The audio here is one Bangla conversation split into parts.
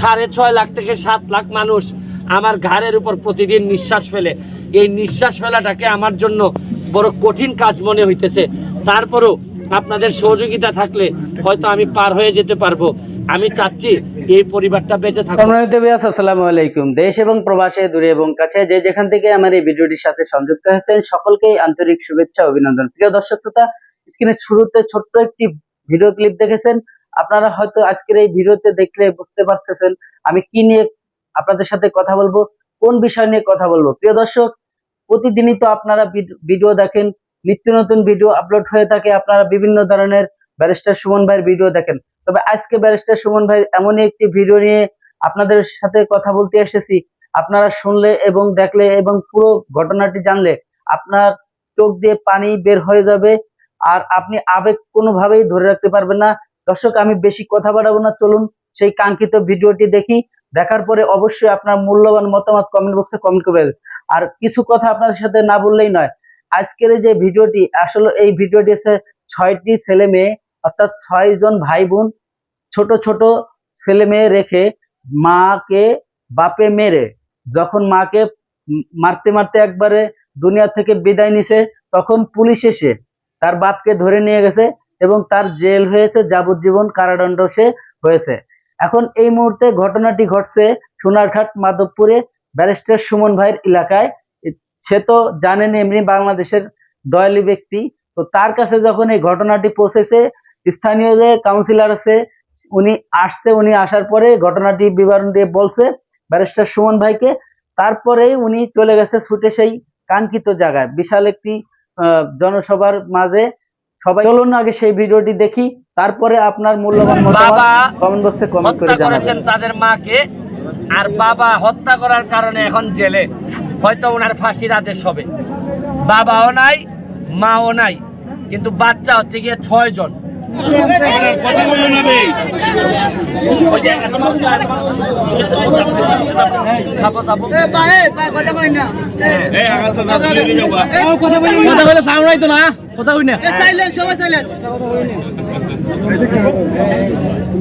সাড়ে ছয় লাখ থেকে সাত লাখ মানুষ আমার ঘাড়ের উপর প্রতিদিন নিঃশ্বাস ফেলে। এই নিঃশ্বাস ফেলাটাকে আমার জন্য বড় কঠিন কাজ মনে হইতেছে। তারপরও আপনাদের সহযোগিতা থাকলে হয়তো আমি পার হয়ে যেতে পারব। আমি চাচ্ছি এই পরিবারটা বেঁচে থাকুক। সম্মানিত আলাইকুম। দেশ এবং প্রবাসে, দূরে এবং কাছে যে যেখান থেকে আমার এই ভিডিওটির সাথে সংযুক্ত হয়েছেন, সকলকেই আন্তরিক শুভেচ্ছা, অভিনন্দন। প্রিয় দর্শক শ্রোতা স্ক্রিনের শুরুতে ছোট্ট একটি ভিডিও ক্লিপ দেখেছেন। আপনারা হয়তো আজকের এই ভিডিওতে দেখলে বুঝতে পারতেছেন আমি কি নিয়ে আপনাদের সাথে কথা বলব, কোন বিষয় নিয়ে কথা বলব। প্রিয় দর্শক, প্রতিদিনই তো আপনারা ভিডিও দেখেন, নিত্য নতুন ভিডিও আপলোড হয়ে থাকে, আপনারা বিভিন্ন ধরনের ব্যারিস্টার সুমন ভাইয়ের ভিডিও দেখেন। তবে আজকে ব্যারিস্টার সুমন ভাই এমনই একটি ভিডিও নিয়ে আপনাদের সাথে কথা বলতে এসেছি। আপনারা শুনলে এবং দেখলে এবং পুরো ঘটনাটি জানলে আপনার চোখ দিয়ে পানি বের হয়ে যাবে, আর আপনি আবেগ কোনোভাবেই ধরে রাখতে পারবেন না। দর্শক, আমি বেশি কথা বাড়াবো না, চলুন সেই কাঙ্ক্ষিত ভিডিওটি দেখি। দেখার পরে অবশ্যই আপনার মূল্যবান মতামত কমেন্ট বক্সে কমেন্ট করবেন। আর কিছু কথা আপনাদের সাথে না বললেই নয়, আজকের যে ভিডিওটি, আসলে এই ভিডিওটি হচ্ছে ছয়টি ছেলে মেয়ে, অর্থাৎ ছয় জন ভাই বোন ছোট ছোট ছেলে মেয়ে রেখে মাকে বাপে মেরে, যখন মাকে মারতে মারতে একবারে দুনিয়া থেকে বিদায় নিছে, তখন পুলিশ এসে তার বাপকে ধরে নিয়ে গেছে। এবং তার জেল হয়েছে, যাবজ্জীবন কারাদণ্ড সে হয়েছে। এখন এই মুহূর্তে ঘটনাটি ঘটছে সোনারঘাট মাধবপুরে ব্যারিস্টার সুমন ভাইয়ের এলাকায়। সে তো জানেন এমনি বাংলাদেশের দয়ালু ব্যক্তি। তো তার কাছে যখন এই ঘটনাটি পৌঁছেছে, স্থানীয় যে কাউন্সিলর আছে, উনি আসছে, উনি আসার পরে ঘটনাটি বিবরণ দিয়ে বলছে ব্যারিস্টার সুমন ভাইকে। তারপরে উনি চলে গেছে ছুটে সেই কাঙ্ক্ষিত জায়গায়। বিশাল একটি জনসভার মাঝে সবাই চলুন আগে সেই ভিডিওটি দেখি তারপরে আপনার মূল্যবান বাবা কমেন্ট বক্সে কমেন্ট করে জানাবেন। তাদের মাকে আর বাবা হত্যা করার কারণে এখন জেলে। হয়তো ওনার ফাঁসির আদেশ হবে। বাবাও নাই মাও নাই কিন্তু বাচ্চা হচ্ছে গিয়ে ছয় জন কথা বলে সাউন্ড হইতো না কথা না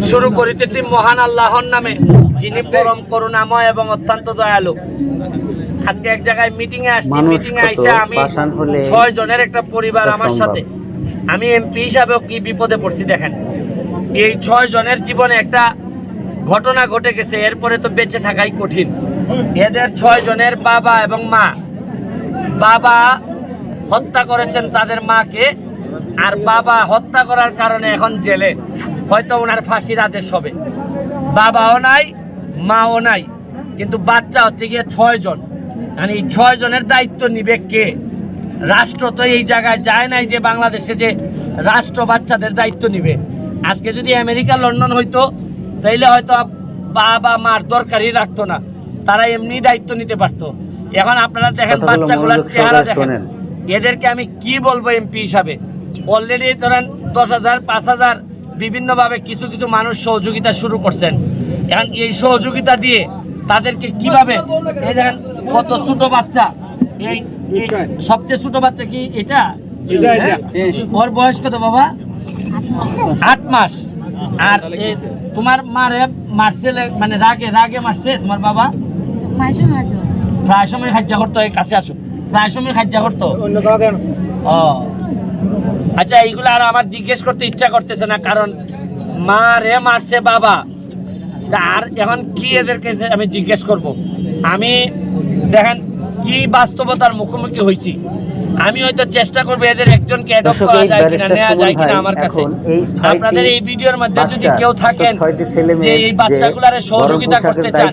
শুরু করিতেছি মহান আল্লাহর নামে যিনি পরম করুণাময় এবং অত্যন্ত দয়ালু। আজকে এক জায়গায় মিটিং এ আসছি মিটিং এ আইসা আমি ছয় জনের একটা পরিবার আমার সাথে। আমি এমপি হিসাবেও কি বিপদে পড়ছি দেখেন। এই ছয় জনের জীবনে একটা ঘটনা ঘটে গেছে, এরপরে তো বেঁচে থাকাই কঠিন। এদের ছয় জনের বাবা এবং মা। বাবা হত্যা করেছেন তাদের মাকে, আর বাবা হত্যা করার কারণে এখন জেলে। হয়তো ওনার ফাঁসির আদেশ হবে। বাবাও নাই, মাও নাই। কিন্তু বাচ্চা হচ্ছে গিয়ে ছয় জন। মানে এই ছয় জনের দায়িত্ব নিবে কে? রাষ্ট্র তো এই জায়গায় যায় নাই যে বাংলাদেশে যে রাষ্ট্র বাচ্চাদের দায়িত্ব নিবে। আজকে যদি আমেরিকা লন্ডন হইতো তাইলে হয়তো বাবা মার দরকারই রাখতো না। তারা এমনি দায়িত্ব নিতে পারতো। এখন আপনারা দেখেন বাচ্চাগুলোর চেহারা দেখেন। এদেরকে আমি কি বলব এমপি হিসাবে? অলরেডি ধরেন দশ হাজার পাঁচ হাজার বিভিন্নভাবে কিছু কিছু মানুষ সহযোগিতা শুরু করছেন। এখন এই সহযোগিতা দিয়ে তাদেরকে কীভাবে এই দেখেন কত ছোট বাচ্চা। এই সবচেয়ে ছোট বাচ্চা কি এটা? হ্যাঁ? ওর বয়স কত বাবা? আট মাস। আর তোমার মারে মারছে মানে রাগে রাগে মারছে তোমার বাবা? প্রায় সময় খাজ্জা করতো এই কাছে আসো। প্রায় সময় খাজ্জা করতো? ও। আচ্ছা এইগুলো আর আমার জিজ্ঞেস করতে ইচ্ছা করতেছে না কারণ মা রে মারছে বাবা। আর এখন কি এদেরকে আমি জিজ্ঞেস করব? আমি দেখেন কি বাস্তবতার মুখোমুখি হয়েছি আমি হয়তো চেষ্টা করব এদের একজনকে অ্যাডপ্ট করা যায় কিনা নেওয়া যায় কিনা আমার কাছে। এখন এই ছয়টি আপনাদের এই ভিডিওর মধ্যে যদি কেউ থাকেন যে এই যে বাচ্চাগুলারে সহযোগিতা করতে চান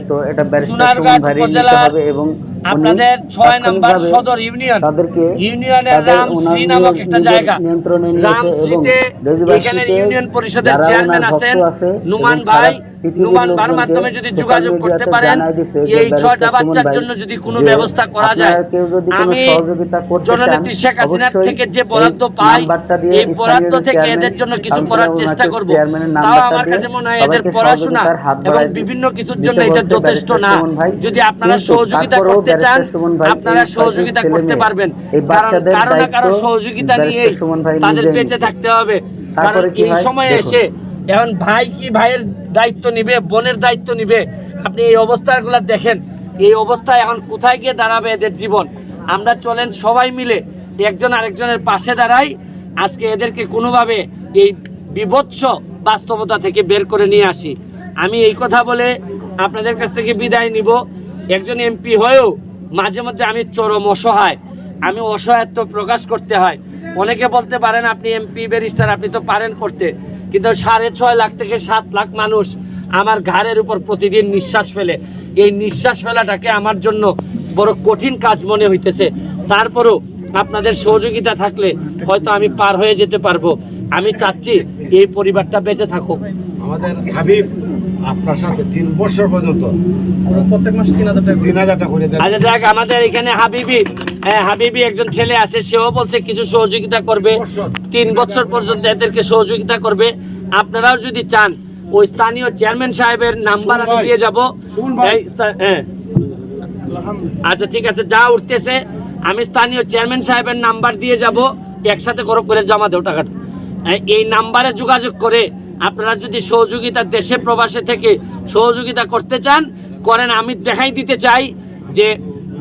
সোনারঘাট উপজেলার এবং আপনাদের ছয় নাম্বার সদর ইউনিয়ন। ইউনিয়নের তাদের রাম শ্রী নামক একটা জায়গা। রামশ্রীতে দেশবাসীকে ইউনিয়ন পরিষদের চেয়ারম্যান আছেন আছে নুমান ভাই। সারা পৃথিবীর নুমান ভাইয়ের লোকজনকে মাধ্যমে যদি যোগাযোগ করতে পারেন জানাই দিছে যে এই ছয়টা বাচ্চার জন্য যদি কোনো ব্যবস্থা করা যায় আপনারা কেউ যদি কোনো আমি সহযোগিতা করতে চান, জননেত্রী শেখ হাসিনার থেকে যে বরাদ্দ পাই এই বরাদ্দ থেকে এদের জন্য কিছু করার চেষ্টা করব। তাও আমার কাছে মনে হয় এদের পড়াশোনা এবং বিভিন্ন কিছুর জন্য এটা যথেষ্ট না। যদি আপনারা সহযোগিতা করতে চান আপনারা সহযোগিতা করতে পারবেন। কারণ কারও না কারও সহযোগিতা নিয়ে তাদের বেঁচে থাকতে হবে। কারণ এই? সময়ে এসে এখন ভাই কি ভাইয়ের দায়িত্ব নিবে, বোনের দায়িত্ব নিবে? আপনি এই অবস্থাগুলো দেখেন। এই অবস্থায় এখন কোথায় গিয়ে দাঁড়াবে এদের জীবন? আমরা চলেন সবাই মিলে একজন আরেকজনের পাশে দাঁড়াই। আজকে এদেরকে কোনোভাবে এই বিভৎস বাস্তবতা থেকে বের করে নিয়ে আসি। আমি এই কথা বলে আপনাদের কাছ থেকে বিদায় নিব। একজন এমপি হয়েও মাঝে মধ্যে আমি চরম অসহায়। আমি অসহায়ত্ব প্রকাশ করতে হয়। অনেকে বলতে পারেন, আপনি এমপি, ব্যারিস্টার, আপনি তো পারেন করতে। কিন্তু সাড়ে ছয় লাখ থেকে সাত লাখ মানুষ আমার ঘাড়ের উপর প্রতিদিন নিঃশ্বাস ফেলে। এই নিঃশ্বাস ফেলাটাকে আমার জন্য বড় কঠিন কাজ মনে হইতেছে। তারপরও আপনাদের সহযোগিতা থাকলে হয়তো আমি পার হয়ে যেতে পারব। আমি চাচ্ছি এই পরিবারটা বেঁচে থাকুক। আমাদের হাবিব আপনার সাথে তিন বছর পর্যন্ত প্রত্যেক মাসে তিন হাজার টাকা তিন হাজার টাকা করে দেন। আচ্ছা দেখ আমাদের এখানে হাবিবি হ্যাঁ হাবিবি একজন ছেলে আছে সেও বলছে কিছু সহযোগিতা করবে। তিন বছর পর্যন্ত এদেরকে সহযোগিতা করবে। আপনারাও যদি চান ওই স্থানীয় চেয়ারম্যান সাহেবের নাম্বার আমি দিয়ে যাব। হ্যাঁ। আচ্ছা ঠিক আছে যা উঠতেছে আমি স্থানীয় চেয়ারম্যান সাহেবের নাম্বার দিয়ে যাব। একসাথে করো করে জমা দেও টাকাটা। এই- এই নাম্বারে যোগাযোগ করে আপনারা যদি সহযোগিতা দেশে প্রবাসে থেকে সহযোগিতা করতে চান করেন আমি দেখাই দিতে চাই যে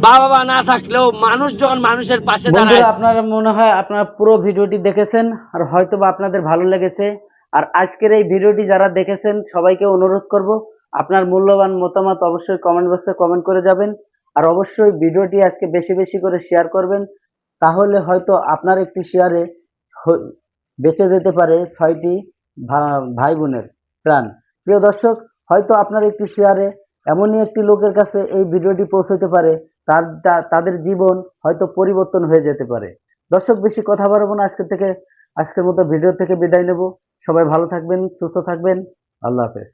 বাবা না থাকলেও মানুষ যখন মানুষের পাশে দাঁড়ায়। আপনারা মনে হয় আপনারা পুরো ভিডিওটি দেখেছেন আর হয়তো বা আপনাদের ভালো লেগেছে। আর আজকের এই ভিডিওটি যারা দেখেছেন সবাইকে অনুরোধ করব আপনার মূল্যবান মতামত অবশ্যই কমেন্ট বক্সে কমেন্ট করে যাবেন। আর অবশ্যই ভিডিওটি আজকে বেশি বেশি করে শেয়ার করবেন তাহলে হয়তো আপনার একটি শেয়ারে বেঁচে যেতে পারে ছয়টি ভাই বোনের প্রাণ। প্রিয় দর্শক, হয়তো আপনার একটি শেয়ারে এমনই একটি লোকের কাছে এই ভিডিওটি পৌঁছতে পারে, তার তাদের জীবন হয়তো পরিবর্তন হয়ে যেতে পারে। দর্শক, বেশি কথা বাড়াবো না আজকে থেকে আজকের মতো ভিডিও থেকে বিদায় নেব। সবাই ভালো থাকবেন, সুস্থ থাকবেন। আল্লাহ হাফেজ।